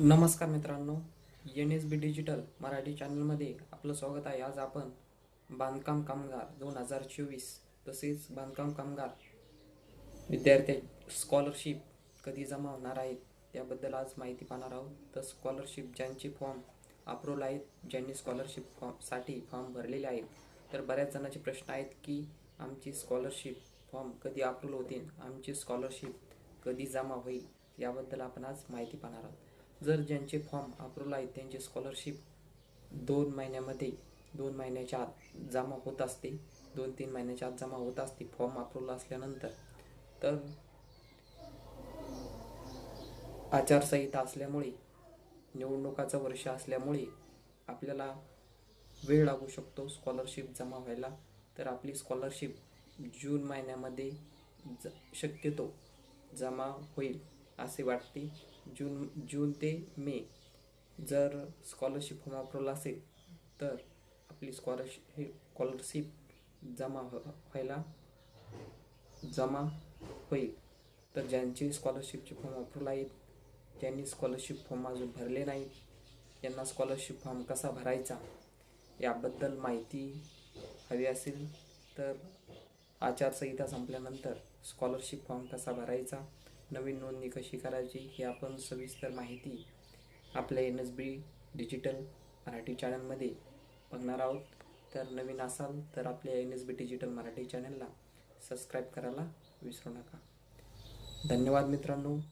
नमस्कार मित्रांनो N S B digital Marathi चॅनलमध्ये आपलं स्वागत आहे. आज आपण बांधकाम कामगार दोन हजार चोवीस तसेच बांधकाम कामगार विद्यार्थी स्कॉलरशिप कधी जमा होणार आहेत त्याबद्दल आज माहिती पाहणार आहोत. तर स्कॉलरशिप ज्यांचे फॉर्म अप्रूव्ह आहेत ज्यांनी स्कॉलरशिप फॉर्मसाठी फॉर्म भरलेले आहेत तर बऱ्याच जणांचे प्रश्न आहेत की आमची स्कॉलरशिप फॉर्म कधी अप्रूव्ह होतील आमची स्कॉलरशिप कधी जमा होईल याबद्दल आपण आज माहिती पाहणार आहोत. जर ज्यांचे फॉर्म अप्रूव्ह आहेत त्यांची स्कॉलरशिप दोन महिन्यामध्ये दोन महिन्याच्या आत जमा होत असते दोन तीन महिन्याच्या आत जमा होत असते फॉर्म अप्रूव्ह असल्यानंतर तर आचारसंहिता असल्यामुळे निवडणुकाचं वर्ष असल्यामुळे आपल्याला वेळ लागू शकतो स्कॉलरशिप जमा व्हायला. तर आपली स्कॉलरशिप जून महिन्यामध्ये ज शक्यतो जमा होईल. असे वाटते. जून जून ते मे. जर स्कॉलरशिप फॉर्म वापरला असेल तर आपली स्कॉलरशिप स्कॉलरशिप जमा व्हायला जमा होईल. तर ज्यांचे स्कॉलरशिपचे फॉर्म अप्रूव्हल आहेत ज्यांनी स्कॉलरशिप फॉर्म अजून भरले नाहीत. यांना स्कॉलरशिप फॉर्म कसा भरायचा याबद्दल माहिती हवी असेल तर आचारसंहिता संपल्यानंतर स्कॉलरशिप फॉर्म कसा भरायचा नवीन नोंदणी कशी करायची ही आपण सविस्तर माहिती आपल्या N S B digital Marathi चॅनलमध्ये बघणार आहोत. तर नवीन असाल तर आपल्या N S B digital Marathi चॅनलला सबस्क्राईब करायला विसरू नका. धन्यवाद मित्रांनो.